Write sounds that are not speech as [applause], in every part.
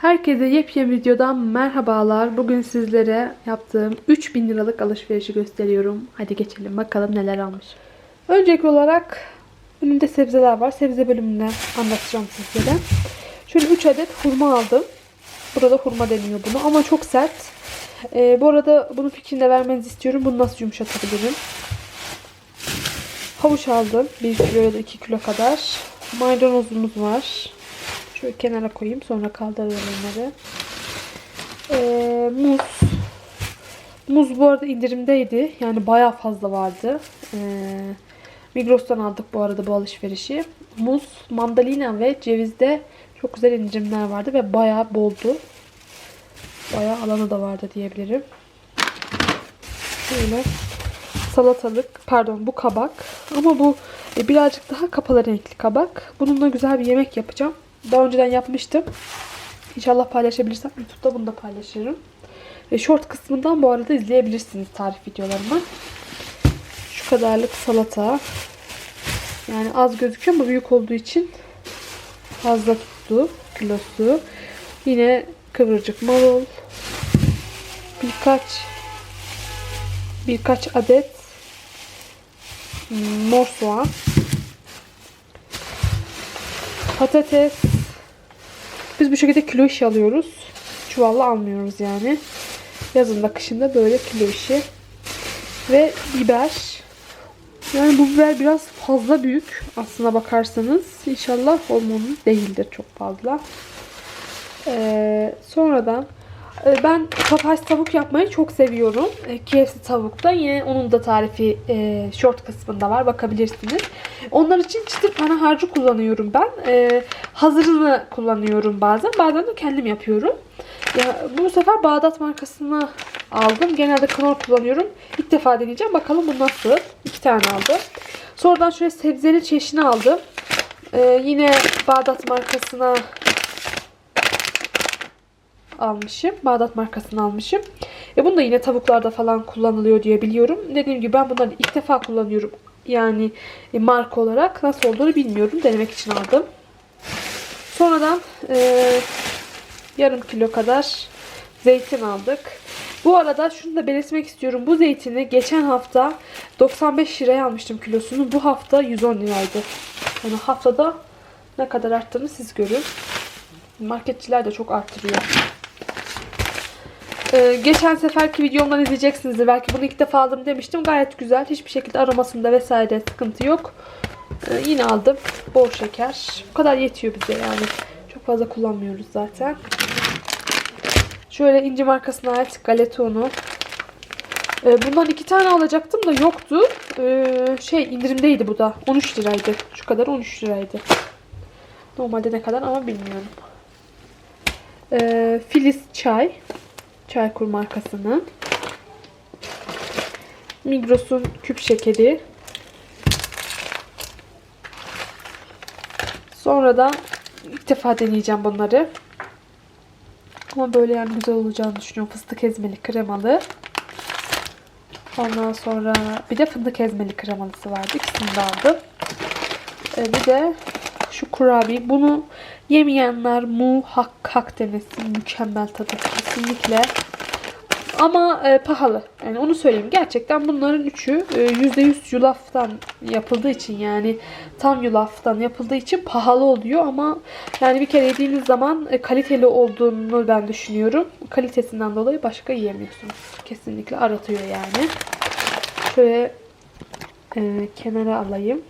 Herkese yepyeni videodan merhabalar. Bugün sizlere yaptığım 3000 liralık alışverişi gösteriyorum. Hadi geçelim bakalım neler almış. Öncelikli olarak önümde sebzeler var. Sebze bölümünden anlatacağım sizlere. Şöyle 3 adet hurma aldım. Burada hurma deniyor bunu ama çok sert. Ee, bu arada bunun fikrini de vermenizi istiyorum. Bunu nasıl yumuşatabilirim? Havuç aldım. 1 kilo ya da 2 kilo kadar. Maydanozumuz var. Şöyle kenara koyayım. Sonra kaldırırım onları. Ee, muz. Muz bu arada indirimdeydi. Yani bayağı fazla vardı. Ee, Migros'tan aldık bu arada bu alışverişi. Muz, mandalina ve cevizde çok güzel indirimler vardı ve bayağı boldu. Bayağı alanı da vardı diyebilirim. Şöyle salatalık, pardon bu kabak. Ama bu e, birazcık daha kapalı renkli kabak. Bununla güzel bir yemek yapacağım. Daha önceden yapmıştım. İnşallah paylaşabilirsem YouTube'da bunu da paylaşırım. E, short kısmından bu arada izleyebilirsiniz tarif videolarımı. Şu kadarlık salata. Yani az gözüküyor ama büyük olduğu için fazla tuttu kilosu. Yine kıvırcık marul. Birkaç birkaç adet mor soğan. Patates. Biz bu şekilde kilo işi alıyoruz. Çuvalla almıyoruz yani. Yazın da kışın da böyle kilo işi. Ve biber. Yani bu biber biraz fazla büyük. Aslına bakarsanız. İnşallah hormonlu değildir çok fazla. Ee, sonradan e, ben papaz tavuk yapmayı çok seviyorum. E, KFC tavukta. Yine onun da tarifi e, short kısmında var. Bakabilirsiniz. Onlar için çıtır pana harcı kullanıyorum ben. E, hazırını kullanıyorum bazen. Bazen de kendim yapıyorum. Ya, bu sefer Bağdat markasını aldım. Genelde Knorr kullanıyorum. İlk defa deneyeceğim. Bakalım bu nasıl. İki tane aldım. Sonradan şöyle sebzeli çeşini aldım. E, yine Bağdat markasına almışım. Bağdat markasını almışım. E bunu da yine tavuklarda falan kullanılıyor diye biliyorum. Dediğim gibi ben bunları ilk defa kullanıyorum. Yani e, marka olarak nasıl olduğunu bilmiyorum. Denemek için aldım. Sonradan e, yarım kilo kadar zeytin aldık. Bu arada şunu da belirtmek istiyorum. Bu zeytini geçen hafta 95 liraya almıştım kilosunu. Bu hafta 110 liraydı. Yani haftada ne kadar arttığını siz görün. Marketçiler de çok arttırıyor. Ee, geçen seferki videomdan izleyeceksinizdir. Belki bunu ilk defa aldım demiştim. Gayet güzel. Hiçbir şekilde aromasında vesaire sıkıntı yok. Ee, yine aldım. Bol şeker. Bu kadar yetiyor bize yani. Çok fazla kullanmıyoruz zaten. Şöyle inci markasına ait galeta unu. Ee, bundan iki tane alacaktım da yoktu. Ee, şey indirimdeydi bu da. 13 liraydı. Şu kadar 13 liraydı. Normalde ne kadar ama bilmiyorum. Ee, Filiz çay. Çaykur markasının. Migros'un küp şekeri. Sonra da ilk defa deneyeceğim bunları. Ama böyle yani güzel olacağını düşünüyorum. Fıstık ezmeli kremalı. Ondan sonra bir de fındık ezmeli kremalısı vardı. İkisini de aldım. Ee, bir de şu kurabiye. Bunu yemeyenler mu hak hak demesin. Mükemmel tadı. Kesinlikle. Ama e, pahalı. Yani onu söyleyeyim. Gerçekten bunların üçü e, %100 yulaftan yapıldığı için yani tam yulaftan yapıldığı için pahalı oluyor ama yani bir kere yediğiniz zaman e, kaliteli olduğunu ben düşünüyorum. Kalitesinden dolayı başka yiyemiyorsunuz. Kesinlikle aratıyor yani. Şöyle e, kenara alayım.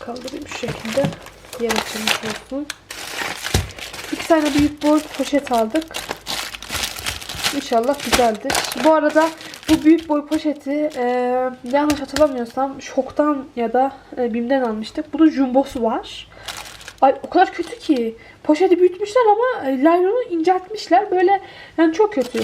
Kaldırayım şu şekilde. Yer açılmış olsun. İki tane büyük boy poşet aldık. İnşallah güzeldir. Bu arada bu büyük boy poşeti e, yanlış hatırlamıyorsam şoktan ya da e, BİM'den almıştık. Bunun jumbosu var. Ay o kadar kötü ki. Poşeti büyütmüşler ama e, laylonu inceltmişler. Böyle yani çok kötü.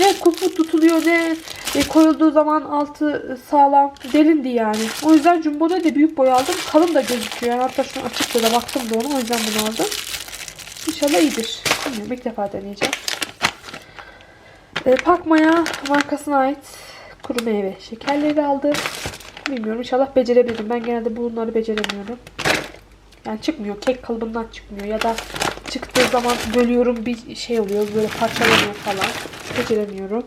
Ne kupu tutuluyor ne e, koyulduğu zaman altı sağlam delindi yani. O yüzden jumbo'da da büyük boy aldım. Kalın da gözüküyor. Yani hatta şunu açıkça da baktım da ona. O yüzden bunu aldım. İnşallah iyidir. Bilmiyorum ilk defa deneyeceğim. E, Pakmaya markasına ait kuru meyve şekerleri aldım. Bilmiyorum inşallah becerebilirim. Ben genelde bunları beceremiyorum. Yani çıkmıyor. Kek kalıbından çıkmıyor. Ya da çıktığı zaman bölüyorum bir şey oluyor böyle parçalanıyor falan. Beceremiyorum.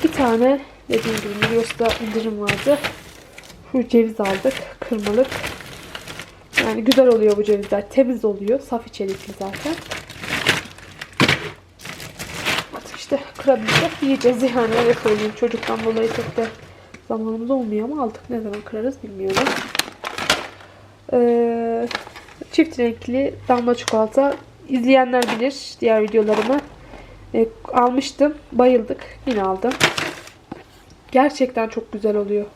İki tane dediğim gibi Migros'ta indirim vardı. Şu ceviz aldık. Kırmalık. Yani güzel oluyor bu cevizler. Temiz oluyor. Saf içerikli zaten. Artık işte kırabilsek yiyeceğiz yani öyle söyleyeyim. Çocuktan dolayı çok da zamanımız olmuyor ama aldık. Ne zaman kırarız bilmiyorum. Ee, çift renkli damla çikolata. İzleyenler bilir diğer videolarımı. Ee, almıştım. Bayıldık. Yine aldım. Gerçekten çok güzel oluyor.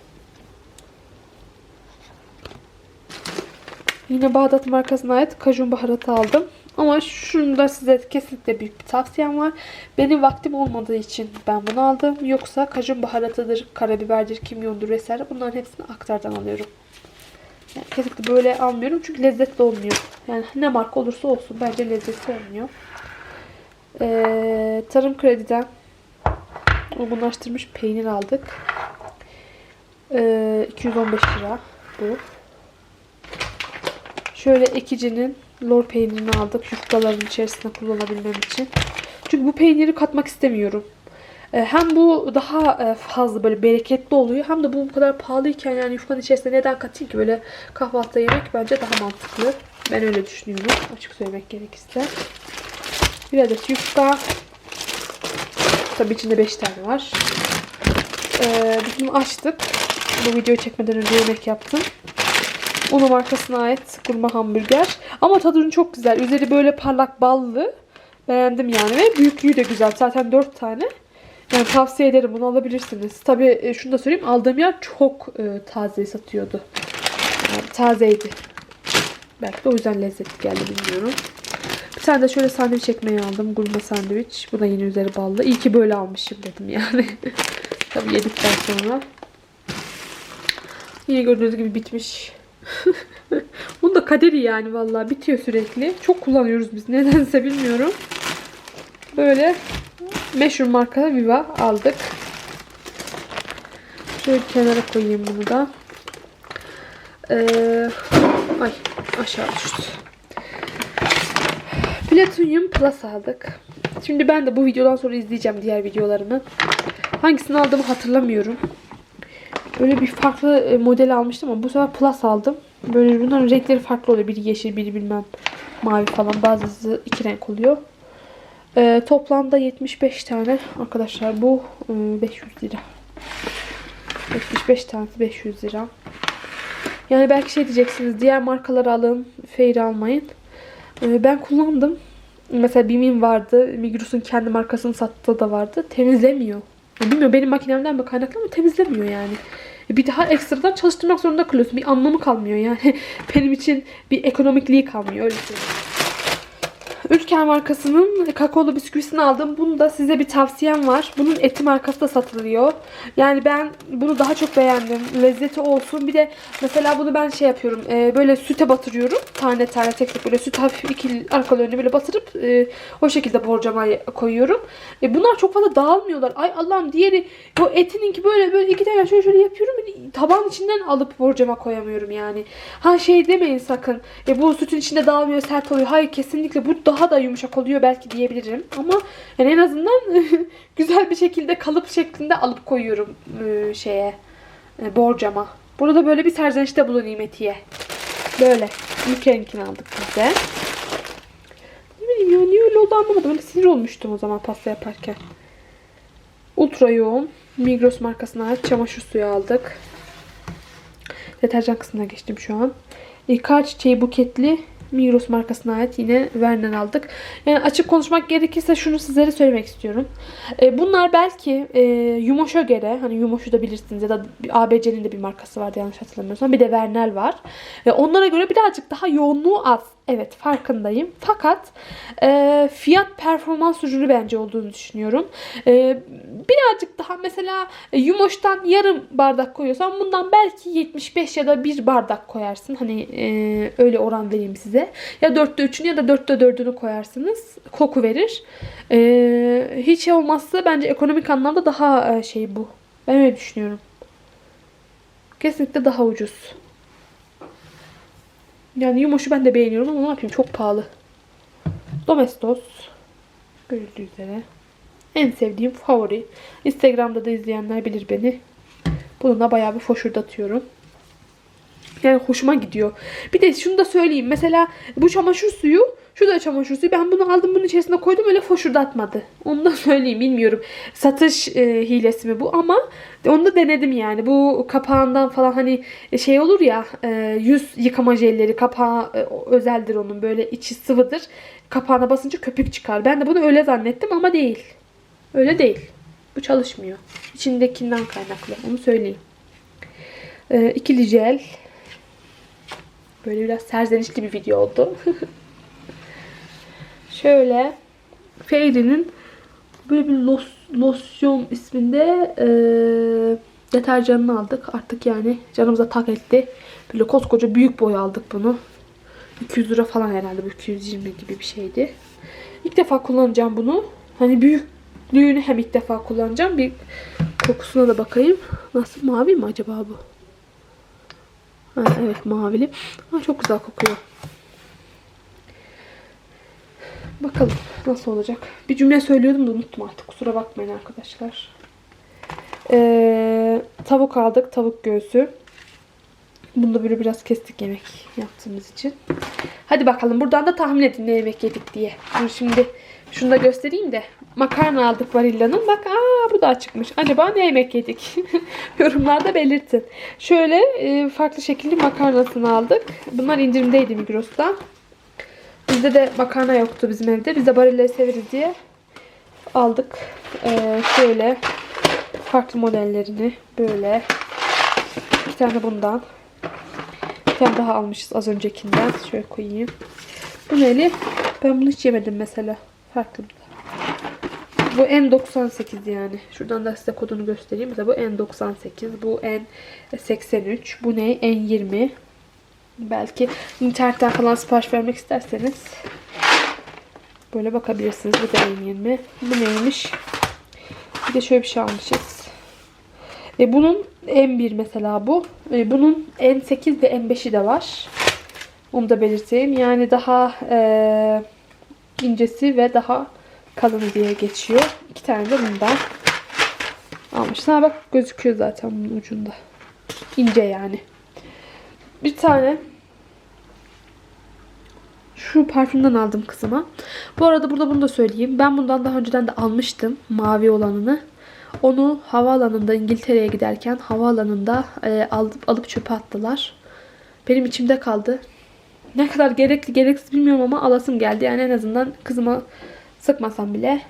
Yine Bağdat markasına ait kajun baharatı aldım. Ama şunu da size kesinlikle büyük bir tavsiyem var. Benim vaktim olmadığı için ben bunu aldım. Yoksa kajun baharatıdır, karabiberdir, kimyondur vesaire bunların hepsini aktardan alıyorum. Yani kesinlikle böyle almıyorum çünkü lezzetli olmuyor. Yani ne marka olursa olsun bence lezzetli olmuyor. Ee, Tarım Kredi'den olgunlaştırmış peynir aldık. Ee, 215 lira bu. Şöyle ekicinin lor peynirini aldık. Yufkaların içerisine kullanabilmem için. Çünkü bu peyniri katmak istemiyorum. Ee, Hem bu daha e, fazla böyle bereketli oluyor. Hem de bu bu kadar pahalıyken yani yufkanın içerisine neden katayım ki? Böyle kahvaltıda yemek bence daha mantıklı. Ben öyle düşünüyorum. Açık söylemek gerekirse. Bir adet yufka. Tabii içinde 5 tane var. Ee, bunu açtık. Bu videoyu çekmeden önce yemek yaptım. Unu markasına ait kurma hamburger. Ama tadını çok güzel. Üzeri böyle parlak ballı. Beğendim yani. Ve büyüklüğü de güzel. Zaten 4 tane. Yani tavsiye ederim. Bunu alabilirsiniz. Tabii e, şunu da söyleyeyim. Aldığım yer çok e, taze satıyordu. Yani tazeydi. Belki de o yüzden lezzetli geldi bilmiyorum. Bir tane de şöyle sandviç ekmeği aldım. Gurme sandviç. Bu da yine üzeri ballı. İyi ki böyle almışım dedim yani. [laughs] Tabii yedikten sonra. Yine gördüğünüz gibi bitmiş. [laughs] Bunun da kaderi yani vallahi bitiyor sürekli. Çok kullanıyoruz biz nedense bilmiyorum. Böyle meşhur marka Viva aldık. Şöyle kenara koyayım bunu da. Ee, ay aşağı düştü. Platinum Plus aldık. Şimdi ben de bu videodan sonra izleyeceğim diğer videolarımı. Hangisini aldığımı hatırlamıyorum. Böyle bir farklı e, model almıştım ama bu sefer Plus aldım. Böyle bunların renkleri farklı oluyor. Biri yeşil, biri bilmem mavi falan. Bazısı iki renk oluyor. Ee, toplamda 75 tane. Arkadaşlar bu e, 500 lira. 75 tanesi 500 lira. Yani belki şey diyeceksiniz. Diğer markaları alın. Fairy almayın. Ee, ben kullandım. Mesela Bim'in vardı. Migros'un kendi markasını sattığı da vardı. Temizlemiyor. Bilmiyorum benim makinemden mi kaynaklı ama temizlemiyor yani. Bir daha ekstradan çalıştırmak zorunda kalıyorsun. Bir anlamı kalmıyor yani. [laughs] Benim için bir ekonomikliği kalmıyor öyle söyleyeyim. Ülker markasının kakaolu bisküvisini aldım. Bunu da size bir tavsiyem var. Bunun eti markası da satılıyor. Yani ben bunu daha çok beğendim. Lezzeti olsun. Bir de mesela bunu ben şey yapıyorum. e, böyle süte batırıyorum. Tane tane tek tek böyle süt hafif iki arkalarını böyle batırıp e, o şekilde borcama koyuyorum. E, bunlar çok fazla dağılmıyorlar. Ay Allah'ım diğeri o etininki böyle böyle iki tane şöyle şöyle yapıyorum. Taban içinden alıp borcama koyamıyorum yani. Ha şey demeyin sakın. E, bu sütün içinde dağılmıyor sert oluyor. Hayır kesinlikle bu daha da yumuşak oluyor belki diyebilirim. Ama yani en azından [laughs] güzel bir şekilde kalıp şeklinde alıp koyuyorum e, şeye e, borcama. Burada da böyle bir serzenişte bulunayım etiye. Böyle. Ülkeninkini aldık biz de. Ne bileyim ya niye öyle oldu anlamadım. Öyle sinir olmuştum o zaman pasta yaparken. Ultra yoğun. Migros markasına ait çamaşır suyu aldık. Deterjan kısmına geçtim şu an. Kar çiçeği buketli Migros markasına ait yine Vernen aldık. Yani açık konuşmak gerekirse şunu sizlere söylemek istiyorum. E, bunlar belki e, Yumoş'a göre hani Yumoş'u da bilirsiniz ya da ABC'nin de bir markası vardı yanlış hatırlamıyorsam. Bir de Vernel var. Ve onlara göre birazcık daha yoğunluğu az. Evet farkındayım. Fakat e, fiyat performans ürünü bence olduğunu düşünüyorum. E, birazcık daha mesela Yumoş'tan yarım bardak koyuyorsan bundan belki 75 ya da bir bardak koyarsın. Hani e, öyle oran vereyim size. Ya dörtte üçünü ya da dörtte dördünü koyarsınız. Koku verir. E, hiç şey olmazsa bence ekonomik anlamda daha e, şey bu. Ben öyle düşünüyorum. Kesinlikle daha ucuz. Yani Yumoş'u ben de beğeniyorum ama ne yapayım çok pahalı. Domestos. Görüldüğü üzere. En sevdiğim favori. Instagram'da da izleyenler bilir beni. Bununla bayağı bir foşurdatıyorum. Yani hoşuma gidiyor. Bir de şunu da söyleyeyim. Mesela bu çamaşır suyu, şu da çamaşır suyu. Ben bunu aldım bunun içerisine koydum öyle foşurdatmadı. Onu da [laughs] söyleyeyim bilmiyorum. Satış e, hilesi mi bu ama onu da denedim yani. Bu kapağından falan hani şey olur ya e, yüz yıkama jelleri kapağı e, özeldir onun böyle içi sıvıdır. Kapağına basınca köpük çıkar. Ben de bunu öyle zannettim ama değil. Öyle değil. Bu çalışmıyor. İçindekinden kaynaklı. Onu söyleyeyim. E, ikili jel. Böyle biraz serzenişli bir video oldu. [laughs] Şöyle Fairy'nin böyle bir los, losyon isminde e, deterjanını aldık. Artık yani canımıza tak etti. Böyle koskoca büyük boy aldık bunu. 200 lira falan herhalde bu 220 gibi bir şeydi. İlk defa kullanacağım bunu. Hani büyüklüğünü hem ilk defa kullanacağım. Bir kokusuna da bakayım. Nasıl mavi mi acaba bu? Ha, evet mavili. Ama çok güzel kokuyor. Bakalım nasıl olacak. Bir cümle söylüyordum da unuttum artık. Kusura bakmayın arkadaşlar. Ee, tavuk aldık. Tavuk göğsü. Bunu da böyle biraz kestik yemek yaptığımız için. Hadi bakalım buradan da tahmin edin ne yemek yedik diye. Dur şimdi şunu da göstereyim de. Makarna aldık Barilla'nın. Bak aa bu da çıkmış. Acaba ne yemek yedik? [laughs] Yorumlarda belirtin. Şöyle e, farklı şekilde makarnasını aldık. Bunlar indirimdeydi Migros'ta. Bizde de makarna yoktu bizim evde. Biz de Barilla'yı severiz diye aldık. Ee, şöyle farklı modellerini böyle iki tane bundan bir tane daha almışız az öncekinden. Şöyle koyayım. Bu neli? Ben bunu hiç yemedim mesela. Farklı. Bu N98 yani. Şuradan da size kodunu göstereyim. Mesela bu N98. Bu N83. Bu ne? N20. Belki internetten falan sipariş vermek isterseniz böyle bakabilirsiniz. Bu da N20. Bu neymiş? Bir de şöyle bir şey almışız. E bunun M1 mesela bu. E bunun N8 ve N5'i de var. Onu da belirteyim. Yani daha e, incesi ve daha kalın diye geçiyor. İki tane de bundan almışız. Ha bak gözüküyor zaten bunun ucunda. İnce yani. Bir tane şu parfümden aldım kızıma. Bu arada burada bunu da söyleyeyim. Ben bundan daha önceden de almıştım. Mavi olanını. Onu havaalanında İngiltere'ye giderken havaalanında e, alıp, alıp çöpe attılar. Benim içimde kaldı. Ne kadar gerekli gereksiz bilmiyorum ama alasım geldi. Yani en azından kızıma sıkmasam bile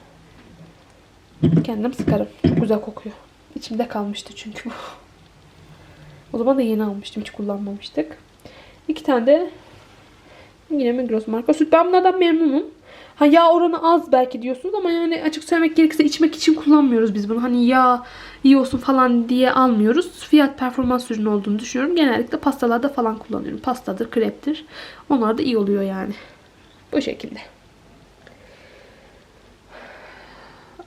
kendim sıkarım. Çok güzel kokuyor. İçimde kalmıştı çünkü bu. O zaman da yeni almıştım. Hiç kullanmamıştık. İki tane de yine Migros marka süt. Ben bunlardan memnunum. Ha yağ oranı az belki diyorsunuz ama yani açık söylemek gerekirse içmek için kullanmıyoruz biz bunu. Hani yağ iyi olsun falan diye almıyoruz. Fiyat performans ürünü olduğunu düşünüyorum. Genellikle pastalarda falan kullanıyorum. Pastadır, kreptir. Onlar da iyi oluyor yani. Bu şekilde.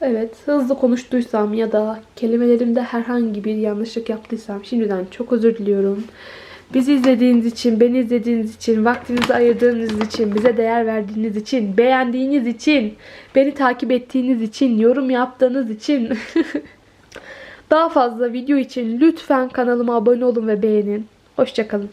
Evet, hızlı konuştuysam ya da kelimelerimde herhangi bir yanlışlık yaptıysam şimdiden çok özür diliyorum. Bizi izlediğiniz için, beni izlediğiniz için, vaktinizi ayırdığınız için, bize değer verdiğiniz için, beğendiğiniz için, beni takip ettiğiniz için, yorum yaptığınız için, [laughs] daha fazla video için lütfen kanalıma abone olun ve beğenin. Hoşçakalın.